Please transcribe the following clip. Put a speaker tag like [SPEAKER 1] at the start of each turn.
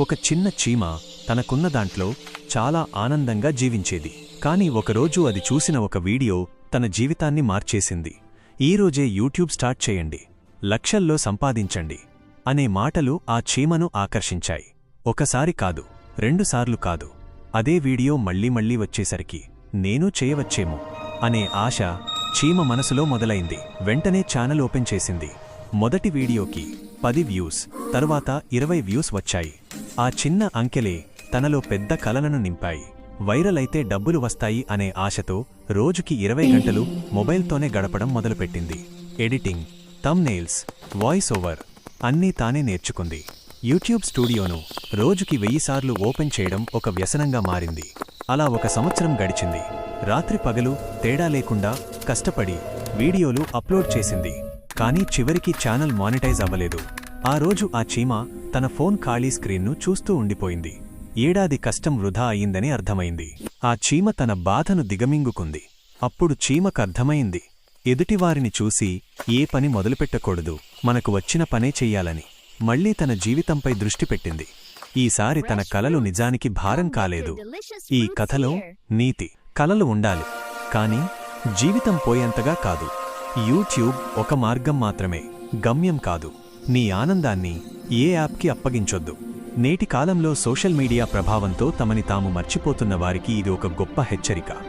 [SPEAKER 1] ఒక చిన్న చీమ తనకున్న దాంట్లో చాలా ఆనందంగా జీవించేది. కాని ఒకరోజు అది చూసిన ఒక వీడియో తన జీవితాన్ని మార్చేసింది. ఈరోజే యూట్యూబ్ స్టార్ట్ చేయండి. లక్షల్లో సంపాదించండి అనే మాటలు ఆ చీమను ఆకర్షించాయి. ఒకసారి కాదు రెండుసార్లు కాదు. అదే వీడియో మళ్ళీ మళ్ళీ వచ్చేసరికి నేను చేయవచ్చేమో అనే ఆశ చీమ మనసులో మొదలైంది. వెంటనే ఛానల్ ఓపెన్ చేసింది. మొదటి వీడియోకి పది వ్యూస్ తరువాత ఇరవై వ్యూస్ వచ్చాయి. ఆ చిన్న అంకెలే తనలో పెద్ద కలలను నింపాయి. వైరల్ అయితే డబ్బులు వస్తాయి అనే ఆశతో రోజుకి ఇరవై గంటలు మొబైల్తోనే గడపడం మొదలుపెట్టింది. ఎడిటింగ్ తమ్నేల్స్ వాయిస్ ఓవర్ అన్నీ తానే నేర్చుకుంది. యూట్యూబ్ స్టూడియోను రోజుకి వెయ్యిసార్లు ఓపెన్ చేయడం ఒక వ్యసనంగా మారింది. అలా ఒక సంవత్సరం గడిచింది. రాత్రి పగలు తేడా లేకుండా కష్టపడి వీడియోలు అప్లోడ్ చేసింది. కానీ చివరికి ఛానల్ మానిటైజ్ అవ్వలేదు. ఆ రోజు ఆ చీమ తన ఫోన్ ఖాళీ స్క్రీన్ను చూస్తూ ఉండిపోయింది. ఏడాది కష్టం వృధా అయిందని అర్థమైంది. ఆ చీమ తన బాధను దిగమింగుకుంది. అప్పుడు చీమకర్థమైంది ఎదుటివారిని చూసి ఏ పని మొదలుపెట్టకూడదు. మనకు వచ్చిన పనే చెయ్యాలని. మళ్ళీ తన జీవితంపై దృష్టి పెట్టింది. ఈసారి తన కలలు నిజానికి భారం కాలేదు. ఈ కథలో నీతి కలలు ఉండాలి. కాని జీవితం పోయేంతగా కాదు. యూట్యూబ్ ఒక మార్గం మాత్రమే. గమ్యం కాదు. నీ ఆనందాన్ని ఏ యాప్కి అప్పగించొద్దు. నేటి కాలంలో సోషల్ మీడియా ప్రభావంతో తమని తాము మర్చిపోతున్న వారికి ఇది ఒక గొప్ప హెచ్చరిక.